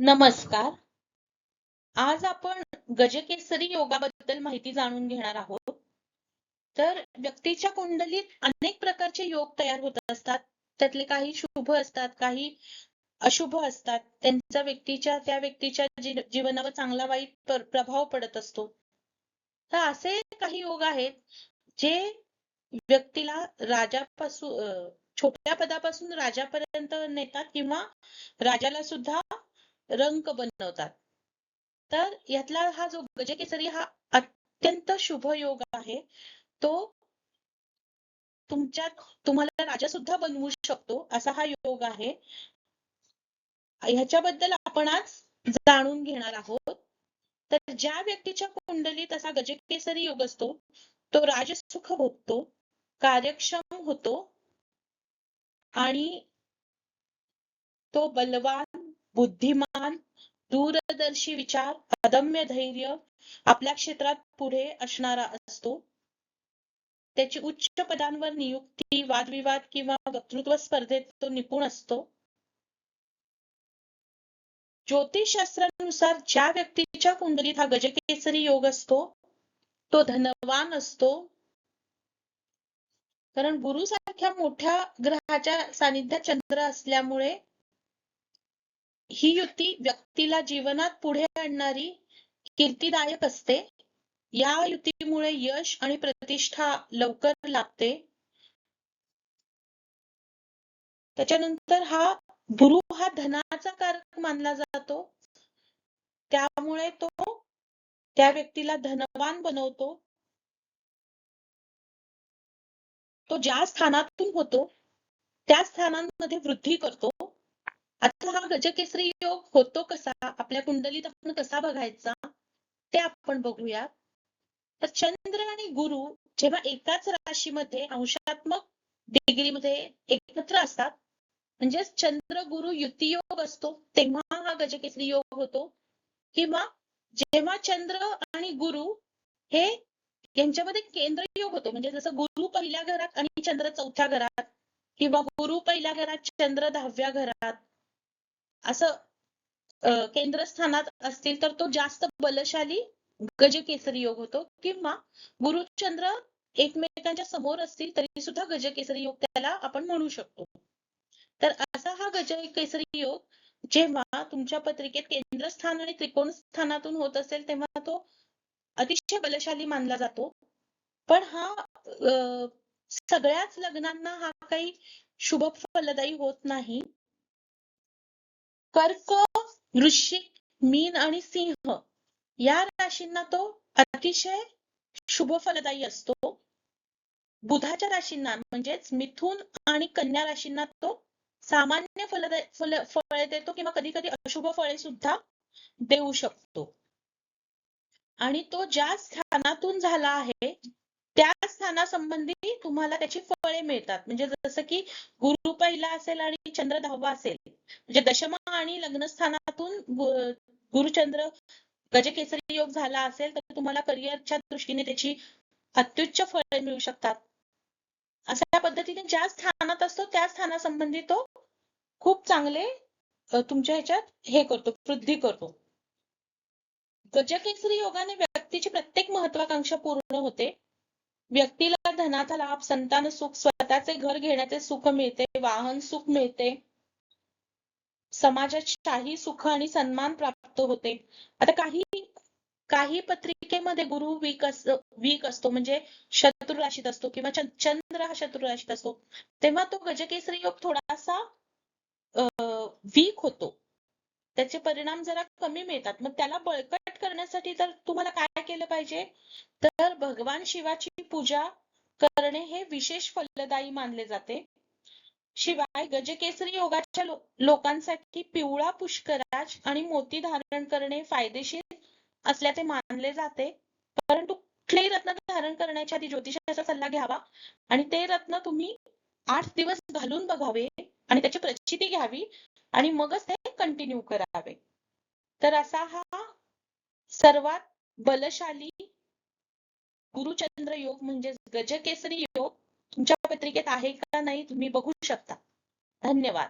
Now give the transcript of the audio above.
नमस्कार. आज आपण गजकेसरी योगाबद्दल माहिती जाणून घेणार आहोत. तर व्यक्तीच्या कुंडलीत अनेक प्रकारचे योग तयार होत असतात. त्यातले काही शुभ असतात काही अशुभ असतात. त्यांचा व्यक्तीच्या त्या व्यक्तीच्या जीवनावर चांगला वाईट प्रभाव पडत असतो. तर असे काही योग आहेत जे व्यक्तीला राजापासून छोट्या पदापासून राजापर्यंत नेतात किंवा राजाला सुद्धा रंग बनवतात. तर यातला हा जो गजकेसरी हा अत्यंत शुभ योग आहे. तो तुमच्या तुम्हाला राजा सुद्धा बनवू शकतो असा हा योग आहे. ह्याच्याबद्दल आपण आज जाणून घेणार आहोत. तर ज्या व्यक्तीच्या कुंडलीत असा गजकेसरी योग असतो तो राजसुख भोगतो कार्यक्षम होतो आणि तो बलवान बुद्धिमान दूरदर्शी विचार अदम्य धैर्य आपल्या क्षेत्रात पुढे असणारा असतो. त्याची उच्च पदांवर नियुक्ती वादविवाद किंवा वक्तृत्व स्पर्धेत तो निपुण असतो. ज्योतिषशास्त्रानुसार ज्या व्यक्तीच्या कुंडलीत हा गजकेसरी योग असतो तो धनवान असतो. कारण गुरु सारख्या मोठ्या ग्रहाच्या सानिध्यात चंद्र असल्यामुळे ही युती व्यक्तीला जीवनात पुढे आणणारी कीर्तीदायक असते. या युतीमुळे यश आणि प्रतिष्ठा लवकर लागते त्याच्यानंतर हा गुरु हा धनाचा कारक मानला जातो. त्यामुळे तो त्या व्यक्तीला धनवान बनवतो. तो ज्या स्थानातून होतो त्या स्थानांमध्ये वृद्धी करतो. आता हा गजकेसरी योग होतो कसा? आपल्या कुंडलीत आपण कसा बघायचा? ते आपण बघूया. तर चंद्र आणि गुरु जेव्हा एकाच राशीमध्ये अंशात्मक डिग्रीमध्ये एकत्र असतात म्हणजेच चंद्र गुरु युती योग असतो तेव्हा हा गजकेसरी योग होतो. किंवा जेव्हा चंद्र आणि गुरु हे यांच्यामध्ये केंद्र योग होतो म्हणजे जसं गुरु पहिल्या घरात आणि चंद्र चौथ्या घरात किंवा गुरु पहिल्या घरात चंद्र दहाव्या घरात असं केंद्रस्थानात असतील तर तो जास्त बलशाली गजकेसरी योग होतो किंवा गुरुचंद्र एकमेकांच्या समोर असतील तरी सुद्धा गजकेसरी योग त्याला आपण म्हणू शकतो. तर असा हा गजकेसरी योग जेव्हा तुमच्या पत्रिकेत केंद्रस्थान आणि त्रिकोण स्थानातून होत असेल तेव्हा तो अतिशय बलशाली मानला जातो. पण हा सगळ्याच लग्नांना हा काही शुभ फलदायी होत नाही. कर्क वृश्चिक मीन आणि सिंह या राशींना तो अतिशय शुभ फलदायी असतो. बुधाच्या राशींना म्हणजेच मिथून आणि कन्या राशींना तो सामान्य फलदायी फल फळे देतो किंवा कधी कधी अशुभ फळे सुद्धा देऊ शकतो. आणि तो ज्या स्थानातून झाला आहे त्या स्थानासंबंधी तुम्हाला त्याची फळे मिळतात. म्हणजे जसं की गुरु पहिला असेल आणि चंद्र दहावा असेल. म्हणजे दशमा आणि लग्नस्थानातून गुरुचंद्र गजकेसरी योग झाला असेल तर तुम्हाला करिअरच्या दृष्टीने त्याची अत्युच्च फळे मिळू शकतात. अशा पद्धतीने ज्या स्थानात असतो त्या स्थानासंबंधी तो खूप चांगले तुमच्या ह्याच्यात हे करतो वृद्धी करतो. गजकेसरी योगाने व्यक्तीची प्रत्येक महत्वाकांक्षा पूर्ण होते. व्यक्तीला धनाचा लाभ संतान सुख स्वतःचे घर घेण्याचे सुख मिळते वाहन सुख मिळते. समाजात शाही सुख आणि सन्मान प्राप्त होते. आता काही काही पत्रिकेमध्ये गुरु वीक वीक असतो म्हणजे शत्रू राशीत असतो किंवा चंद्र हा शत्रू राशीत असतो. तेव्हा तो गजकेसरी योग थोडासा वीक होतो. त्याचे परिणाम जरा कमी मिळतात. मग त्याला बळकट करण्यासाठी तर तुम्हाला काय केलं पाहिजे? तर भगवान शिवाची पूजा करणे हे विशेष फलदायी मानले जाते. शिवाय गजकेसरी योगाच्या लोकांसाठी पिवळा पुष्कराज आणि मोती धारण करणे फायदेशीर असल्याचे मानले जाते. परंतु कुठलेही रत्न धारण करण्याच्या आधी ज्योतिषाचा सल्ला घ्यावा आणि ते रत्न तुम्ही आठ दिवस घालून बघावे आणि त्याची प्रचिती घ्यावी आणि मगच ते कंटिन्यू करावे. तर असा हा सर्वात बलशाली गुरुचंद्र योग म्हणजे गजकेसरी योग तुमच्या पत्रिकेत आहे का नाही तुम्ही बघू शकता. धन्यवाद.